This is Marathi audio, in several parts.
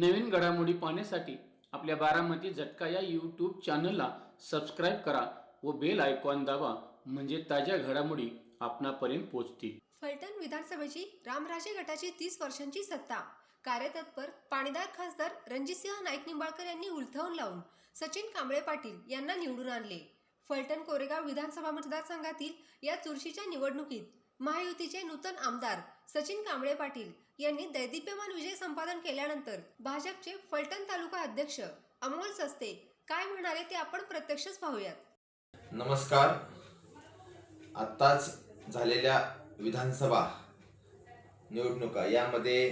नवीन घडामोडी पाहण्यासाठी आपल्या बारामती झटका या यूट्यूब चॅनलला सबस्क्राईब करा व बेल आयकॉन दाबा म्हणजे ताज्या घडामोडी आपणापर्यंत पोहोचतील. फलटण विधानसभेची रामराजे गटाची तीस वर्षांची सत्ता. कार्यतत्पर पाणीदार खासदार रणजितसिंह नाईक निंबाळकर यांनी उलथवून लावून सचिन कांबळे पाटील यांना निवडून आणले. फलटण कोरेगाव विधानसभा मतदारसंघातील या चुरशीच्या निवडणुकीत महायुतीचे नूतन आमदार सचिन कांबळे पाटील यांनी दैदिप्यमान विजय संपादन केल्यानंतर भाजपचे फलटण तालुका अध्यक्ष अमोल सस्ते काय म्हणाले ते आपण प्रत्यक्षच पाहूयात. नमस्कार. आत्ताच झालेल्या विधानसभा निवडणुका यामध्ये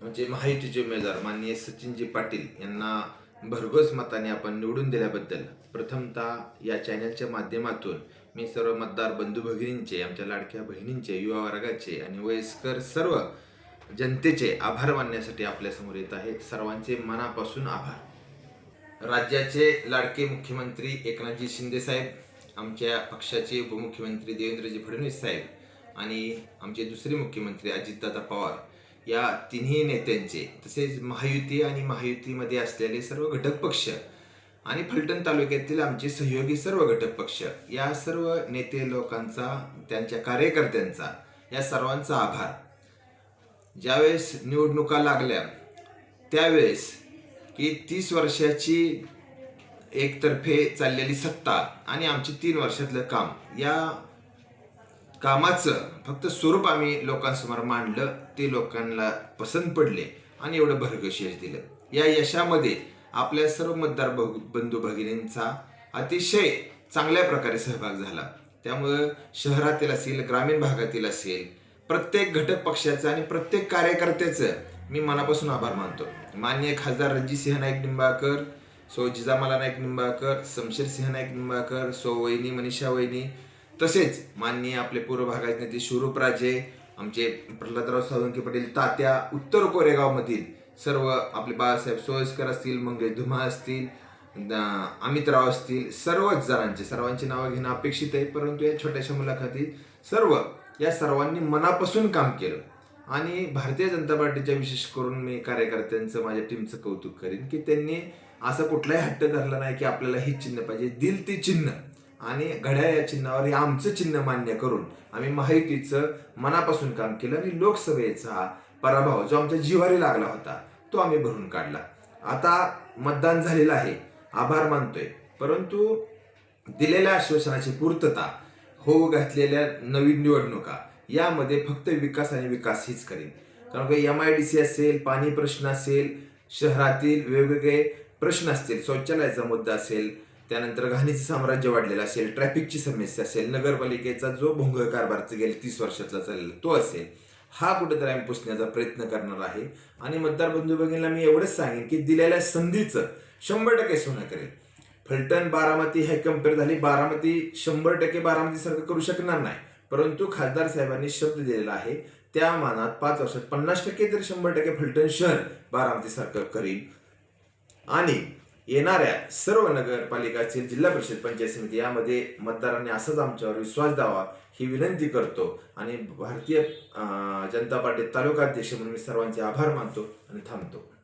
म्हणजे महायुतीचे उमेदवार माननीय सचिनजी पाटील यांना भरघोस मताने आपण निवडून दिल्याबद्दल प्रथमतः या चॅनलच्या माध्यमातून मी सर्व मतदार बंधू भगिनींचे आमच्या लाडक्या बहिणींचे युवा वर्गाचे आणि वयस्कर सर्व जनतेचे आभार मानण्यासाठी आपल्यासमोर येत आहे. सर्वांचे मनापासून आभार. राज्याचे लाडके मुख्यमंत्री एकनाथजी शिंदे साहेब आमच्या पक्षाचे उपमुख्यमंत्री देवेंद्रजी फडणवीस साहेब आणि आमचे दुसरे मुख्यमंत्री अजितदादा पवार या तिन्ही नेत्यांचे तसेच महायुती आणि महायुतीमध्ये असलेले सर्व घटक पक्ष आणि फलटण तालुक्यातील आमचे सहयोगी सर्व घटक पक्ष या सर्व नेते लोकांचा त्यांच्या कार्यकर्त्यांचा या सर्वांचा आभार. ज्यावेळेस निवडणुका लागल्या त्यावेळेस की तीस वर्षाची एकतर्फे चाललेली सत्ता आणि आमचे तीन वर्षातलं काम या कामाचं. फक्त स्वरूप आम्ही लोकांसमोर मांडलं ते लोकांना पसंत पडले आणि एवढं भरघोस यश दिलं. या यशामध्ये आपल्या सर्व मतदार बघ- बंधू भगिनींचा अतिशय चांगल्या प्रकारे सहभाग झाला. त्यामुळं शहरातील असेल ग्रामीण भागातील असेल प्रत्येक घटक पक्षाचं आणि प्रत्येक कार्यकर्त्याचं मी मनापासून आभार मानतो. मान्य खासदार रणजितसिंह नाईक निंबाळकर सो जिजामाला नाईक निंबाळकर शमशेरसिंह नाईक निंबाळकर सो वहिनी मनीषा वहिनी तसेच माननीय आपले पूर्व भागाचे नेते शिवरूपराजे आमचे प्रल्हादराव सावंकी पाटील तात्या उत्तर कोरेगावमधील सर्व आपले बाळासाहेब सोयस्कर असतील मंगेश धुमा असतील अमितराव असतील सर्वच जणांचे सर्वांची नावं घेणं अपेक्षित आहे परंतु या छोट्याशा मुलाखतीत सर्व या सर्वांनी मनापासून काम केलं. आणि भारतीय जनता पार्टीच्या विशेष करून मी कार्यकर्त्यांचं माझ्या टीमचं कौतुक करीन की त्यांनी असं कुठलाही हट्ट धरला नाही की आपल्याला हे चिन्ह पाहिजे दिल ते चिन्ह. आणि घड्याळ या चिन्हावर हे आमचं चिन्ह मान्य करून आम्ही माहितीचं मनापासून काम केलं आणि लोकसभेचा पराभव जो आमच्या जिव्हारी लागला होता तो आम्ही भरून काढला. आता मतदान झालेलं आहे. आभार मानतोय. परंतु दिलेल्या आश्वासनाची पूर्तता होऊ घातलेल्या नवीन निवडणुका यामध्ये फक्त विकास आणि विकास हीच करेन. कारण का एम आय डी सी असेल पाणी प्रश्न असेल शहरातील वेगवेगळे प्रश्न असतील शौचालयाचा मुद्दा असेल त्यानंतर घाणीचं साम्राज्य वाढलेलं असेल ट्रॅफिकची समस्या असेल नगरपालिकेचा जो भोंगळ कारभार गेले तीस वर्षातला चाललेला तो असेल हा कुठेतरी आम्ही पुसण्याचा प्रयत्न करणार आहे. आणि मतदार बंधू भगिनीला मी एवढंच सांगेन की दिलेल्या संधीचं शंभर टक्के सोनं करेल. फलटण बारामती हे कंपेअर झाली बारामती शंभर टक्के बारामतीसारखं करू शकणार नाही. परंतु खासदार साहेबांनी शब्द दिलेला आहे त्या मानात पाच वर्षात पन्नास टक्के तर शंभर टक्के फलटण शहर बारामतीसारखं करील आणि येणाऱ्या सर्व नगरपालिका जिल्हा परिषद पंचायत समिती यामध्ये मतदारांनी असंच आमच्यावर विश्वास द्यावा ही विनंती करतो. आणि भारतीय जनता पार्टी तालुका अध्यक्ष म्हणून मी सर्वांचे आभार मानतो आणि थांबतो.